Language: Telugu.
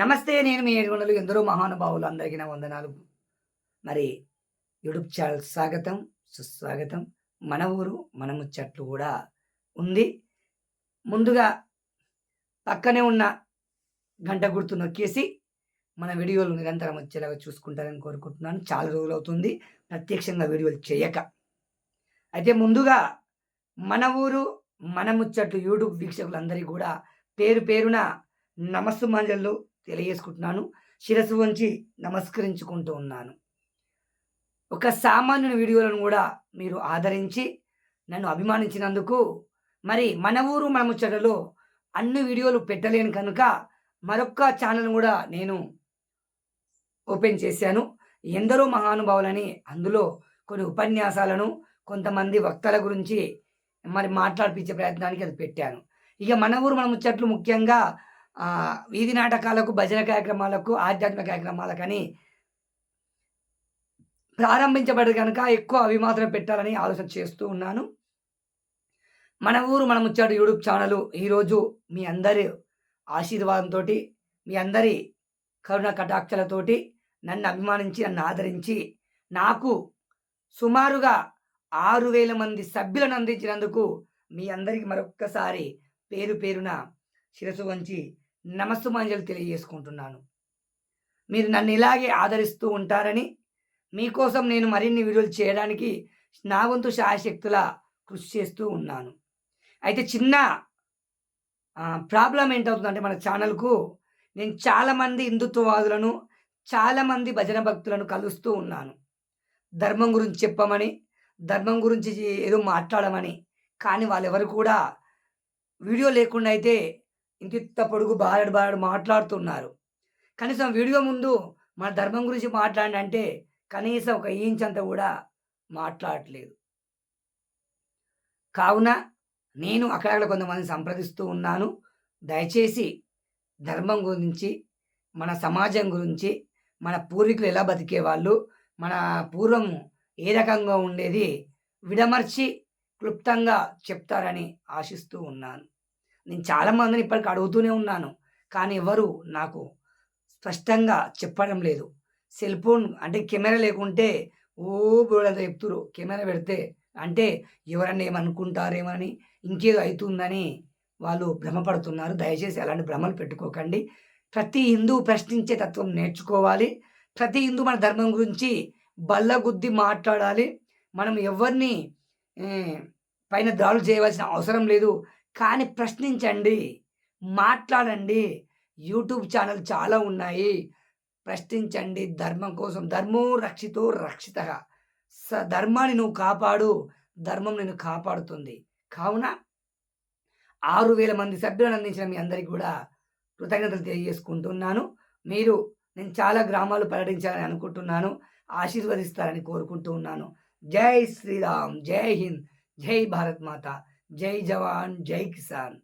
నమస్తే నేను మీ ఏడుగొండలు ఎందరో మహానుభావులు అందరికీ నా వందనాలు. మరి యూట్యూబ్ ఛానల్ స్వాగతం సుస్వాగతం. మన ఊరు మన ముచ్చట్లు కూడా ఉంది. ముందుగా పక్కనే ఉన్న గంట గుర్తు నొక్కేసి మన వీడియోలు నిరంతరం వచ్చేలాగా చూసుకుంటారని కోరుకుంటున్నాను. చాలా రోజులు అవుతుంది. ప్రత్యక్షంగా వీడియోలు చేయక. అయితే ముందుగా మన ఊరు మన ముచ్చట్లు యూట్యూబ్ వీక్షకులందరికీ కూడా పేరు పేరున నమస్సు నమస్సుమాంజలు తెలియజేసుకుంటున్నాను. శిరస్సు వంచి నమస్కరించుకుంటూ ఉన్నాను. ఒక సామాన్యుని వీడియోలను కూడా మీరు ఆదరించి నన్ను అభిమానించినందుకు మరి మన ఊరు మన ముచ్చటలో అన్ని వీడియోలు పెట్టలేను కనుక మరొక్క ఛానల్ కూడా నేను ఓపెన్ చేశాను. ఎందరో మహానుభావులని అందులో కొన్ని ఉపన్యాసాలను కొంతమంది వక్తల గురించి మరి మాట్లాడిపించే ప్రయత్నానికి అది పెట్టాను. ఇక మన ఊరు మన ముచ్చట్లు ముఖ్యంగా వీధి నాటకాలకు భజన కార్యక్రమాలకు ఆధ్యాత్మిక కార్యక్రమాలకని ప్రారంభించబడి కనుక ఎక్కువ అవి మాత్రం పెట్టాలని ఆలోచన చేస్తూ ఉన్నాను. మన ఊరు మన ముచ్చాడు యూట్యూబ్ ఛానల్ ఈరోజు మీ అందరి ఆశీర్వాదంతో మీ అందరి కరుణ కటాక్షలతోటి నన్ను అభిమానించి నన్ను ఆదరించి నాకు సుమారుగా ఆరు వేల మంది సభ్యులను అందించినందుకు మీ అందరికీ మరొక్కసారి పేరు పేరున శిరసు వంచి నమస్సుమంజలు తెలియజేసుకుంటున్నాను. మీరు నన్ను ఇలాగే ఆదరిస్తూ ఉంటారని మీకోసం నేను మరిన్ని వీడియోలు చేయడానికి నా వంతు శాయశక్తుల కృషి చేస్తూ ఉన్నాను. అయితే చిన్న ప్రాబ్లం ఏంటవుతుందంటే మన ఛానల్కు నేను చాలామంది హిందుత్వవాదులను చాలామంది భజన భక్తులను కలుస్తూ ఉన్నాను. ధర్మం గురించి చెప్పమని ధర్మం గురించి ఏదో మాట్లాడమని కానీ వాళ్ళెవరు కూడా వీడియో లేకుండా అయితే ఇంత పొడుగు బారడు బారడు మాట్లాడుతున్నారు. కనీసం వీడియో ముందు మన ధర్మం గురించి మాట్లాడంటే కనీసం ఒక ఇంచ్ అంత కూడా మాట్లాడట్లేదు. కావున నేను అక్కడక్కడ కొంతమంది సంప్రదిస్తూ ఉన్నాను. దయచేసి ధర్మం గురించి మన సమాజం గురించి మన పూర్వీకులు ఎలా బతికేవాళ్ళు మన పూర్వం ఏ రకంగా ఉండేది విడమర్చి క్లుప్తంగా చెప్తారని ఆశిస్తూ ఉన్నాను. నేను చాలామందిని ఇప్పటికి అడుగుతూనే ఉన్నాను. కానీ ఎవరు నాకు స్పష్టంగా చెప్పడం లేదు. సెల్ ఫోన్ అంటే కెమెరా లేకుంటే ఓ బోడంత చెప్తురు కెమెరా పెడితే అంటే ఎవరన్నా ఏమనుకుంటారేమని ఇంకేదో అవుతుందని వాళ్ళు భ్రమపడుతున్నారు. దయచేసి అలాంటి భ్రమలు పెట్టుకోకండి. ప్రతి హిందూ ప్రశ్నించే తత్వం నేర్చుకోవాలి. ప్రతి హిందూ మన ధర్మం గురించి బల్లగుద్ది మాట్లాడాలి. మనం ఎవరిని పైన దాడులు చేయవలసిన అవసరం లేదు. కానీ ప్రశ్నించండి. మాట్లాడండి. యూట్యూబ్ ఛానల్ చాలా ఉన్నాయి. ప్రశ్నించండి ధర్మం కోసం. ధర్మో రక్షితో రక్షిత. స ధర్మాన్ని నువ్వు కాపాడు. ధర్మం నేను కాపాడుతుంది. కావున ఆరు వేల మంది సభ్యులను అందించిన మీ అందరికీ కూడా కృతజ్ఞతలు తెలియజేసుకుంటున్నాను. మీరు నేను చాలా గ్రామాలు పర్యటించాలని అనుకుంటున్నాను. ఆశీర్వదిస్తారని కోరుకుంటూ ఉన్నాను. జై శ్రీరామ్. జై హింద్. జై భారత్ మాత. జై జవాన్ జై కిసాన్